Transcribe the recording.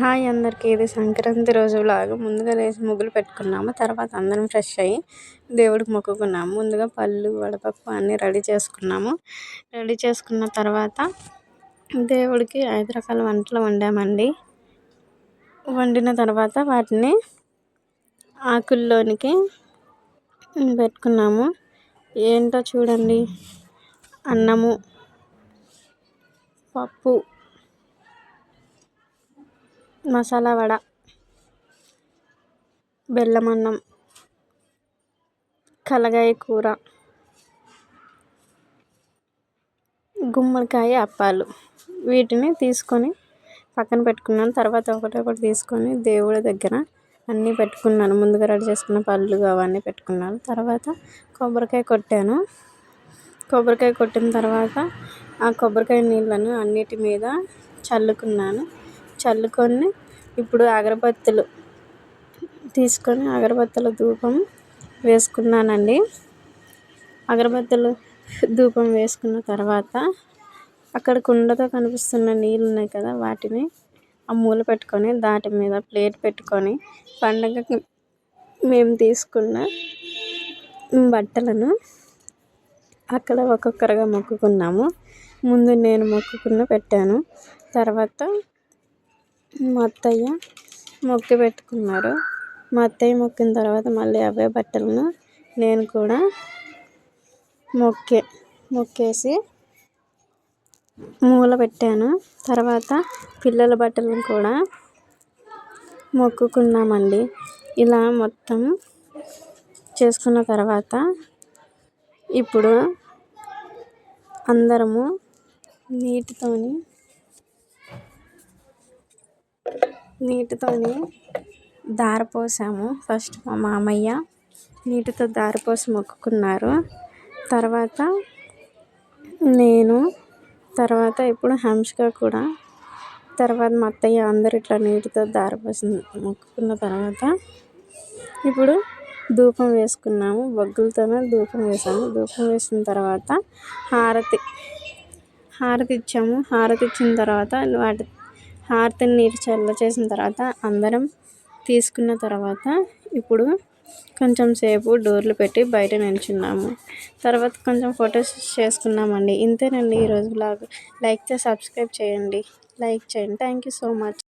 Hi అందరికీ ఇది సంక్రాంతి రోజు లాగా ముందుగా లేచి ముగ్గులు పెట్టుకున్నాము తర్వాత అందరం ఫ్రెష్ అయ్యి దేవుడికి మొక్కుకున్నాము. ముందుగా పళ్ళు వడపప్పు అన్నీ రెడీ చేసుకున్నాము. రెడీ చేసుకున్న తర్వాత దేవుడికి ఐదు రకాల వంటలు వండామండి. వండిన తర్వాత వాటిని ఆకుల్లోనికి పెట్టుకున్నాము. ఏంటో చూడండి. అన్నము పప్పు మసాలా వడ బెల్లం అన్నం కలగాయ కూర గుమ్మడికాయ అప్పాలు. వీటిని తీసుకొని పక్కన పెట్టుకున్నాను. తర్వాత ఒకటి తీసుకొని దేవుడి దగ్గర అన్నీ పెట్టుకున్నాను. ముందుగా రెడీ చేసుకున్న పళ్ళు అవన్నీ పెట్టుకున్నాను. తర్వాత కొబ్బరికాయ కొట్టాను. కొబ్బరికాయ కొట్టిన తర్వాత ఆ కొబ్బరికాయ నీళ్ళను అన్నిటి మీద చల్లుకున్నాను. చల్లుకొని ఇప్పుడు అగరబత్తులు తీసుకొని అగరబత్తుల ధూపం వేసుకున్నానండి. అగరబత్తులు ధూపం వేసుకున్న తర్వాత అక్కడ కుండతో కనిపిస్తున్న నీళ్ళు ఉన్నాయి కదా వాటిని ఆ మూల పెట్టుకొని దాటి మీద ప్లేట్ పెట్టుకొని పండగకి మేము తీసుకున్న బట్టలను అక్కడ ఒక్కొక్కరుగా మొక్కుకున్నాము. ముందు నేను మొక్కుకున్న పెట్టాను. తర్వాత మా అత్తయ్య మొక్కి పెట్టుకున్నారు. మా అత్తయ్య మొక్కిన తర్వాత మళ్ళీ అవే బట్టలను నేను కూడా మొక్కే మొక్కేసి మూల పెట్టాను. తర్వాత పిల్లల బట్టలను కూడా మొక్కుకున్నామండి. ఇలా మొత్తం చేసుకున్న తర్వాత ఇప్పుడు అందరము నీటితోని నీటితోని దారపోసాము ఫస్ట్ మా మామయ్య నీటితో దారపోసి మొక్కుకున్నారు. తర్వాత నేను తర్వాత ఇప్పుడు హంసిక కూడా తర్వాత మా అత్తయ్య అందరు ఇట్లా నీటితో దారిపోసి మొక్కుకున్న తర్వాత ఇప్పుడు ధూపం వేసుకున్నాము. బొగ్గులతోనే ధూపం వేసాము. ధూపం వేసిన తర్వాత హారతి హారతి ఇచ్చాము. హారతి ఇచ్చిన తర్వాత వాటి హారతిని నీరు చల్ల చేసిన తర్వాత అందరం తీసుకున్న తర్వాత ఇప్పుడు కొంచెం సేపు డోర్లు పెట్టి బయట నిల్చున్నాము తర్వాత కొంచెం ఫొటోస్ చేసుకున్నామండి. ఇంతేనండి ఈరోజు బ్లాగ్ లైక్ చేసి సబ్స్క్రైబ్ చేయండి. లైక్ చేయండి. Thank you so much